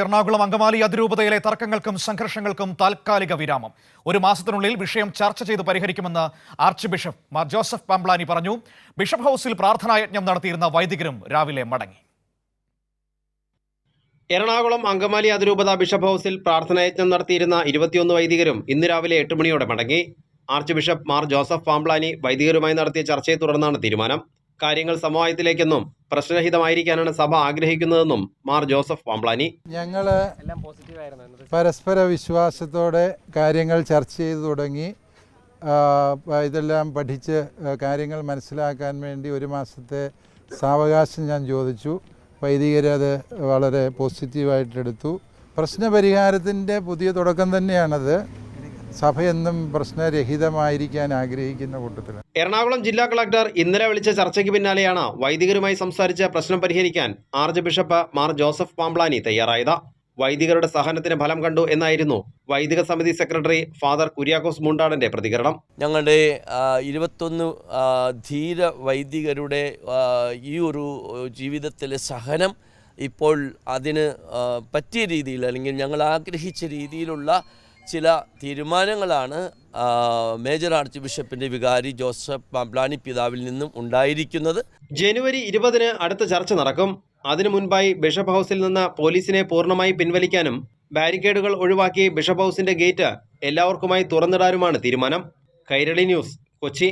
എറണാകുളം അങ്കമാലി അതിരൂപതയിലെ തർക്കങ്ങൾക്കും സംഘർഷങ്ങൾക്കും താൽക്കാലിക വിരാമം. ഒരു മാസത്തിനുള്ളിൽ വിഷയം ചർച്ച ചെയ്ത് പരിഹരിക്കുമെന്ന് archbishop Mar Joseph Pamplany പറഞ്ഞു. ബിഷപ്പ് ഹൌസിൽ പ്രാർത്ഥനായജ്ഞം നടത്തിയിരുന്ന വൈദികരും രാവിലെ മടങ്ങി. എറണാകുളം അങ്കമാലി അതിരൂപത ബിഷപ്പ് ഹൗസിൽ പ്രാർത്ഥനായജ്ഞം നടത്തിയിരുന്ന ഇരുപത്തിയൊന്ന് വൈദികരും ഇന്ന് രാവിലെ എട്ട് മണിയോടെ മടങ്ങി. Archbishop Mar Joseph Pamplany വൈദികരുമായി നടത്തിയ ചർച്ചയെ തുടർന്നാണ് തീരുമാനം. കാര്യങ്ങൾ സമവായത്തിലേക്കെന്നും പ്രശ്നരഹിതമായിരിക്കാനാണ് സഭ ആഗ്രഹിക്കുന്നതെന്നും മാർ ജോസഫ് പാംബ്ലാനി ഞങ്ങൾ പരസ്പര വിശ്വാസത്തോടെ കാര്യങ്ങൾ ചർച്ച ചെയ്തു തുടങ്ങി. ഇതെല്ലാം പഠിച്ച് കാര്യങ്ങൾ മനസ്സിലാക്കാൻ വേണ്ടി ഒരു മാസത്തെ സാവകാശം ഞാൻ ചോദിച്ചു. വൈദികരത് വളരെ പോസിറ്റീവായിട്ടെടുത്തു പ്രശ്നപരിഹാരത്തിന്റെ പുതിയ തുടക്കം തന്നെയാണത്. സഭയെന്നും പ്രശ്നരഹിതമായിരിക്കാൻ ആഗ്രഹിക്കുന്ന കൂട്ടത്തിൽ എറണാകുളം ജില്ലാ കളക്ടർ ഇന്നലെ വിളിച്ച ചർച്ചയ്ക്ക് പിന്നാലെയാണ് വൈദികരുമായി സംസാരിച്ച് പ്രശ്നം പരിഹരിക്കാൻ archbishop Mar Joseph Pamplany തയ്യാറായത്. വൈദികരുടെ സഹനത്തിന് ഫലം കണ്ടു എന്നായിരുന്നു വൈദിക സമിതി സെക്രട്ടറി ഫാദർ കുര്യാക്കോസ് മുണ്ടാടന്റെ പ്രതികരണം. ഞങ്ങളുടെ ഇരുപത്തൊന്ന് ധീര വൈദികരുടെ ഈ ഒരു ജീവിതത്തിലെ സഹനം ഇപ്പോൾ അതിന് പറ്റിയ രീതിയിൽ അല്ലെങ്കിൽ ഞങ്ങൾ ആഗ്രഹിച്ച രീതിയിലുള്ള ചില തീരുമാനങ്ങളാണ് മേജർ ആർച്ച് ബിഷപ്പിന്റെ വികാരി ജോസഫ് പാംപ്ലാനി പിതാവിൽ നിന്നും ഉണ്ടായിരിക്കുന്നത്. ജനുവരി ഇരുപതിന് അടുത്ത ചർച്ച നടക്കും. അതിനു മുൻപായി ബിഷപ്പ് ഹൗസിൽ നിന്ന് പോലീസിനെ പൂർണമായി പിൻവലിക്കാനും ബാരിക്കേഡുകൾ ഒഴിവാക്കി ബിഷപ്പ് ഹൗസിന്റെ ഗേറ്റ് എല്ലാവർക്കുമായി തുറന്നിടാനുമാണ് തീരുമാനം. കൈരളി ന്യൂസ് കൊച്ചി.